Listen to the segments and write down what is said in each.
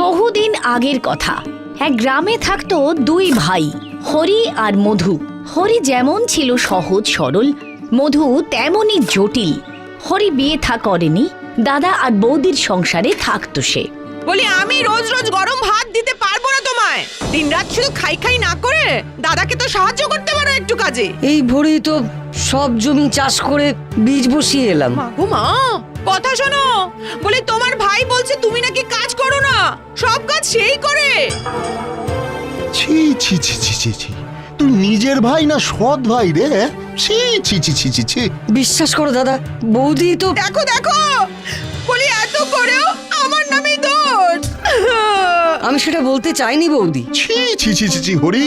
বহুদিন আগের কথা। এক গ্রামে থাকতো দুই ভাই হরি আর মধু। হরি যেমন ছিল সহজ সরল মধু তেমনই জটিল। হরি বিয়ে থা করেনি দাদা আর বৌদির সংসারে থাকতো সে। বলি আমি রোজ রোজ গরম ভাত দিতে পারব না তোমায়। দিনরাত শুধু খাই খাই না করে দাদাকে তো সাহায্য করতে পারো একটু কাজে। এই ভোরেই তো সব জমি চাষ করে বীজ বসিয়ে এলাম। মা কথা শোনো বলি তোমার ভাই বলছে তুমি নাকি কাজ করো না সব কাজ সেই করে ছি ছি ছি ছি ছি ছি তুই নিজের ভাই না সৎ ভাই রে ছি ছি ছি ছি ছি ছি বিশ্বাস করো দাদা বৌদি তো দেখো দেখো বলি এত করেও আমার নামে দোষ আমি সেটা বলতে চাইনি বৌদি ছি ছি ছি ছি ছি হরি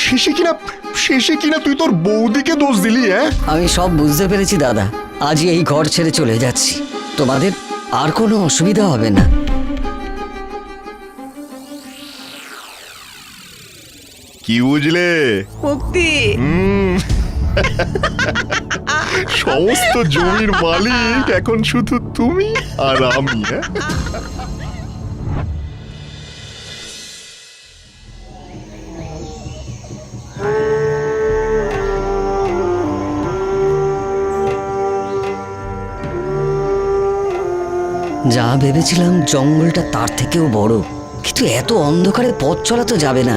শেষে কিনা শেষে কিনা তুই তোর বৌদিকে দোষ দিলি হ্যাঁ আমি সব বুঝতে পেরেছি দাদা আজই এই ঘর ছেড়ে চলে যাচ্ছি। তোমাদের আর কোনো অসুবিধা হবে না। কি বুঝলে? মুক্তি সমস্ত জমির মালিক এখন শুধু তুমি আর আমি হ্যাঁ? যা ভেবেছিলাম জঙ্গলটা তার থেকেও বড়, কিন্তু এত অন্ধকারে পথ চলা তো যাবে না।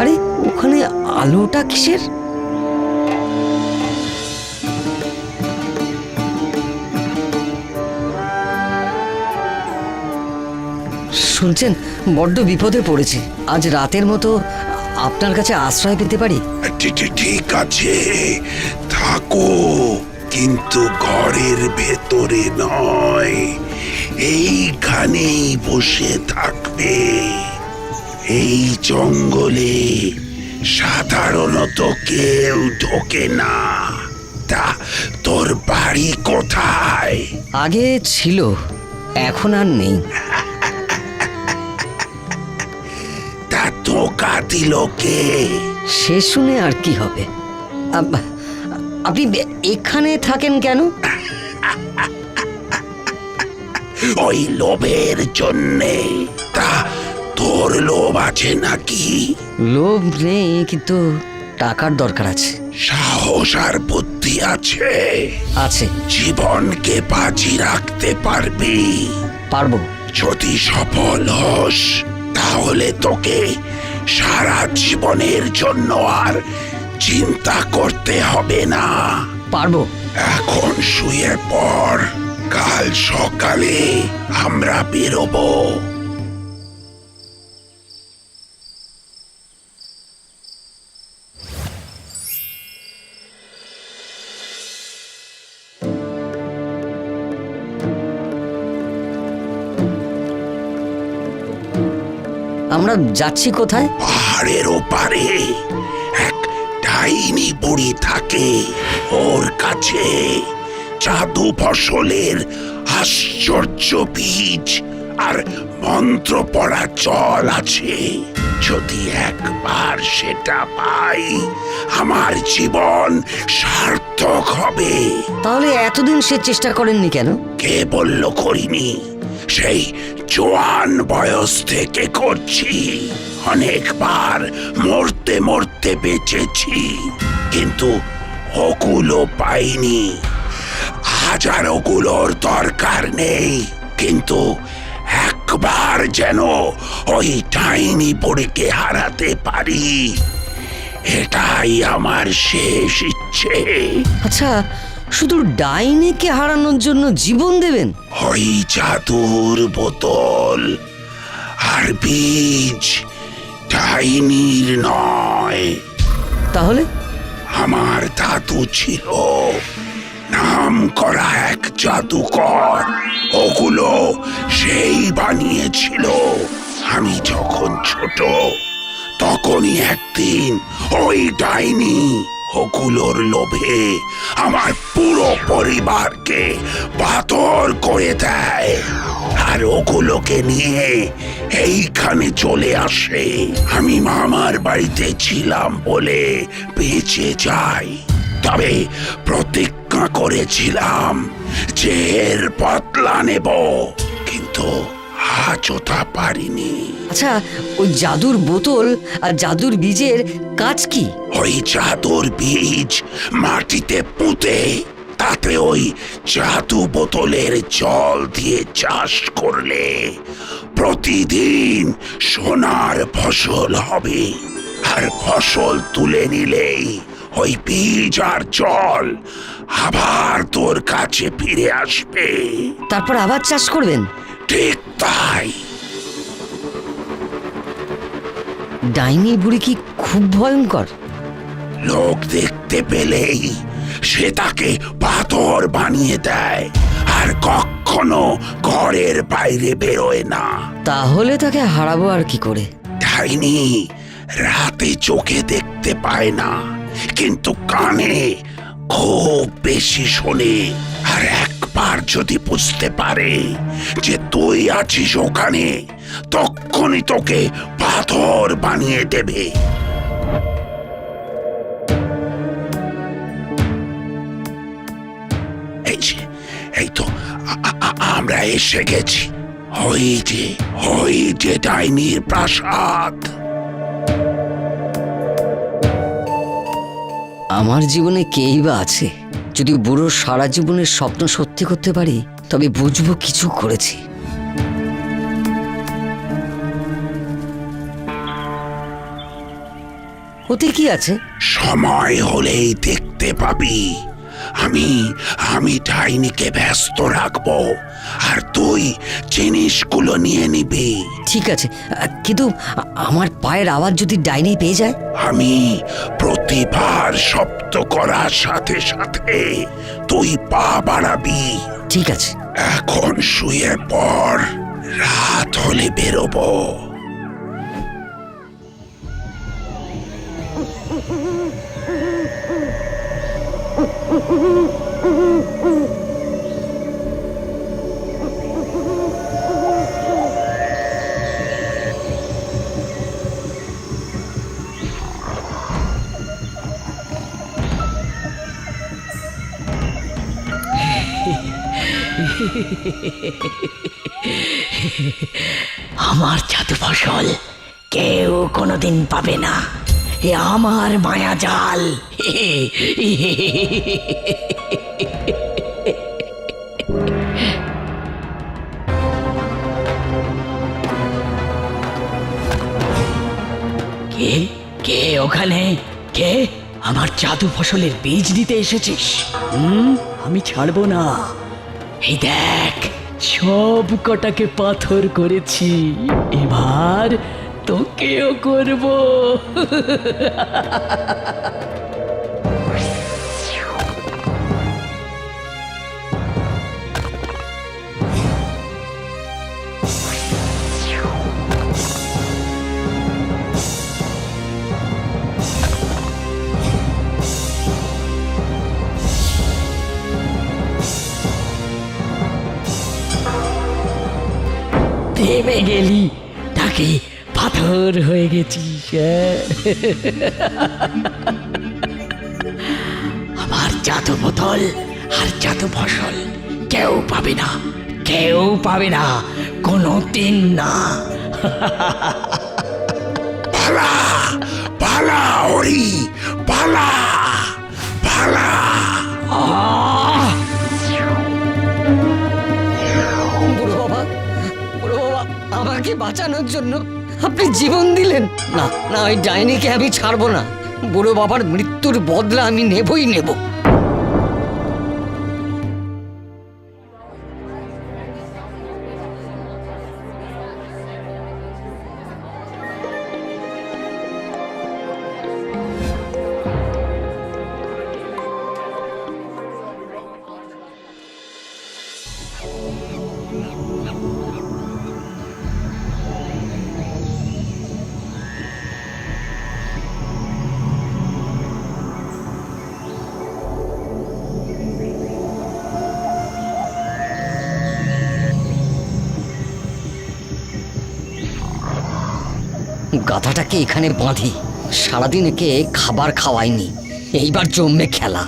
আরে, ওখানে আলোটা কিসের? শুনছেন, বড্ড বিপদে পড়েছি। আজ রাতের মতো আপনার কাছে আশ্রয় পেতে পারি? ঠিক আছে। থাকো। কিন্তু ঘরের ভেতরে নয় এইখানেই বসে থাকবে। এই জঙ্গলে সাধারণত কেউ ঢোকে না। তা তোর বাড়ি কোথায়? আগে ছিল এখন আর নেই। তা ধোকা দিল কে? সে শুনে আর কি হবে? আব- আপনি এখানে থাকেন কেন? ওই লোভের জন্যে। তা তোর লোভ আছে নাকি? লোভ নেই কিন্তু টাকার দরকার আছে। সাহস আর বুদ্ধি আছে। আছে। জীবনকে বাজি রাখতে পারবি। পারব। যদি সফল হস তাহলে তোকে সারা জীবনের জন্য আর চিন্তা করতে হবে না। পারব। এখন শুয়ে পর কাল সকালে আমরা বেরোবো। আমরা যাচ্ছি কোথায়? পাহাড়ের ওপারে। ডাইনি বুড়ি থাকে ওর কাছে জাদু ফসলের আশ্চর্য বীজ আর মন্ত্র পড়া জল আছে। যদি একবার সেটা পাই আমার জীবন সার্থক হবে। তাহলে এতদিন সে চেষ্টা করেননি কেন? কে বলল করিনি? সেই জোয়ান বয়স থেকে করছি। অনেকবার মরতে মরতে বেঁচেছি কিন্তু ওগুলো পাইনি। আজ আর ওগুলোর দরকার নেই কিন্তু একবার যেন ওই টাইনি পড়িকে হারাতে পারি এটাই আমার শেষ ইচ্ছে। আচ্ছা শুধু ডাইনিকে হারানোর জন্য জীবন দেবেন? ওই জাদুর বোতল আর বীজ ডাইনির নয়। তাহলে? আমার দাদু ছিল। নাম করা এক জাদুকর। ওগুলো সেই বানিয়েছিল। আমি যখন ছোট তখনই একদিন ওই ডাইনি ওগুলোর লোভে আমার পুরো পরিবারকে পাথর করে দেয়। আর ওগুলোকে নিয়ে এইখানে চলে আসে। আমি মামার বাড়িতে ছিলাম বলে বেঁচে যাই। তবে প্রতিজ্ঞা করেছিলাম যে এর বদলা নেব কিন্তু আজও তা পারিনি। আচ্ছা ওই জাদুর বোতল আর জাদুর বীজের কাজ কি? ওই জাদুর বীজ মাটিতে পুঁতে তাতে ওই জাদু বোতলের জল দিয়ে চাষ করলে প্রতিদিন সোনার ফসল হবে। আর ফসল তুলে নিলেই ওই বীজ আর জল আবার তোর কাছে ফিরে আসবে। তারপর আবার চাষ করবেন? ঠিক তাই। ডাইনি বুড়ি কি খুব ভয়ঙ্কর। লোক দেখতে পেলেই সে তাকে পাথর বানিয়ে দেয় আর কখনো ঘরের বাইরে বেরোয় না। তাহলে তাকে হারাবো আর কি করে? ডাইনি রাতে চোখে দেখতে পায় না কিন্তু কানে খুব বেশি শোনে। আর একবার যদি বুঝতে পারে যে তুই আছিস ওখানে তখনই তোকে পাথর বানিয়ে দেবে। এই তো আমরা এসে গেছি। ওই যে ওই যে ডাইনির প্রাসাদ। আমার জীবনে কেই বা আছে। যদি বুড়ো সারা জীবনের স্বপ্ন সত্যি করতে পারি তবে বুঝব কিছু করেছি। ওতে কি আছে? সময় হলেই দেখতে পাবি। আমি আমি ডাইনিকে ব্যস্ত রাখব। আর তুই জিনিসগুলো নিয়ে নিবি। ঠিক আছে কিন্তু আমার পায়ের আওয়াজ যদি ডাইনি পেয়ে যায়? আমি প্রতিবার শব্দ করার সাথে সাথে তুই পা বাড়াবি। ঠিক আছে। এখন শুয়ে পড় রাত হলে বেরোবো। আমার জাদু ফসল কেউ কোনোদিন পাবে না। এ আমার মায়া জাল। কে? কে ওখানে? কে? আমার জাদু ফসলের বীজ দিতে এসেছিস? হুম? আমি ছাড়বো না। এই দেখ, সব কটাকে পাথর করেছি। এবার তোকেও করব। থেমে গেলি তাকে পাথর হয়ে গেছিস হ্যাঁ? আমার জাদু বোতল আর জাদু ফসল কেউ পাবে না কেউ পাবে না কোনো দিন না। পালা পালা হরি পালা পালা। আমাকে বাঁচানোর জন্য আপনি জীবন দিলেন। না না, ওই ডাইনিকে আমি ছাড়বো না। বুড়ো বাবার মৃত্যুর বদলা আমি নেবই নেব। গাধাটাকে এখানে বাঁধি? সারাদিন একে খাবার খাওয়াইনি এইবার জমবে খেলা।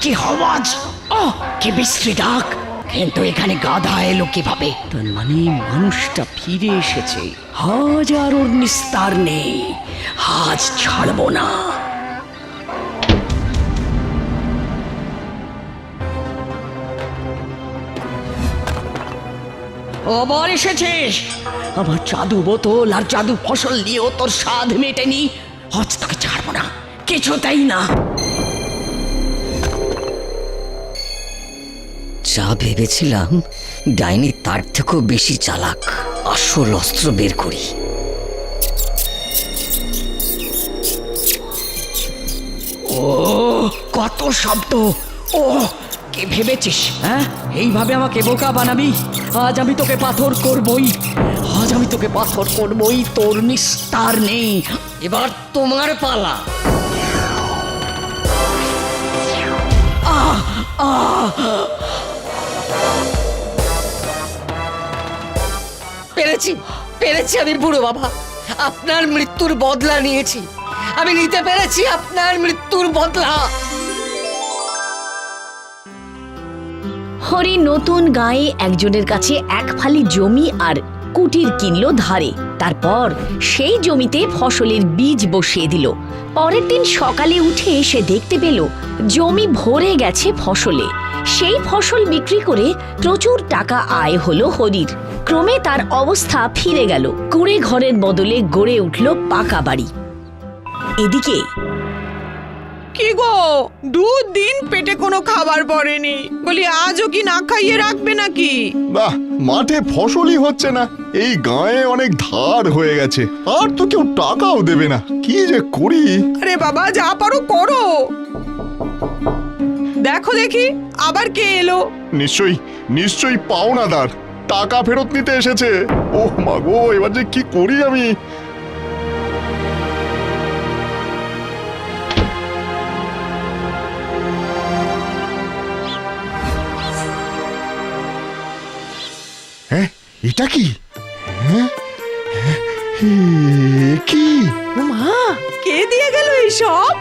কি আওয়াজ ও কি বিশ্রী ডাক। কিন্তু এখানে গাধা এলো কীভাবে? তার মানে মানুষটা ফিরে এসেছে। হাজার ওর নিস্তার নেই। হাজ ছাড়বো না। আবার এসেছিস? আমার জাদু বোতল আর জাদু ফসল নিয়েও তোর স্বাদ মেটেনি। আজ তোকে ছাড়বো না। কিছু কিছুতেই না। যা ভেবেছিলাম, ডাইনি তার থেকেও বেশি চালাক। আসল অস্ত্র বের করি। ও, কত শব্দ। ও, কে ভেবেছিস হ্যাঁ? এইভাবে আমাকে বোকা বানাবি? আজ আমি তোকে পাথর করবই। আজ আমি তোকে পাথর করবই, তোর নিস্তার নেই। এবার তোমার পালা। পেরেছি পেরেছি আমি বুড়ো বাবা। আপনার মৃত্যুর বদলা নিয়েছি। আমি নিতে পেরেছি আপনার মৃত্যুর বদলা। হরি নতুন গায়ে একজনের কাছে এক ফালি জমি আর কুটির কিনলো ধারে। তারপর সেই জমিতে ফসলের বীজ বসিয়ে দিল। পরের দিন সকালে উঠে সে দেখতে পেল, জমি ভরে গেছে ফসলে। সেই ফসল বিক্রি করে প্রচুর টাকা আয় হলো হরির। ক্রমে তার অবস্থা ফিরে গেল। কুড়ে ঘরের বদলে গড়ে উঠল পাকা বাড়ি। এদিকে কি গো? দুদিন পেটে কোনো খাবার পড়েনি। বলি আজও কি না খাইয়ে রাখবে নাকি? বাহ মাঠে ফসলই হচ্ছে না। এই গায়ে অনেক ধার হয়ে গেছে। আর তো কেউ টাকাও দেবে না। কি যে করি? আরে বাবা যা পারো করো। দেখো দেখি আবার কে এলো? নিশ্চয়ই নিশ্চয়ই পাওনাদার। টাকা ফেরত নিতে এসেছে। ও মা গো এবার যে কি করি আমি? হ্যাঁ এটা কি? হ্যাঁ হ্যাঁ, কি? মা কে দিয়ে গেল এইসব?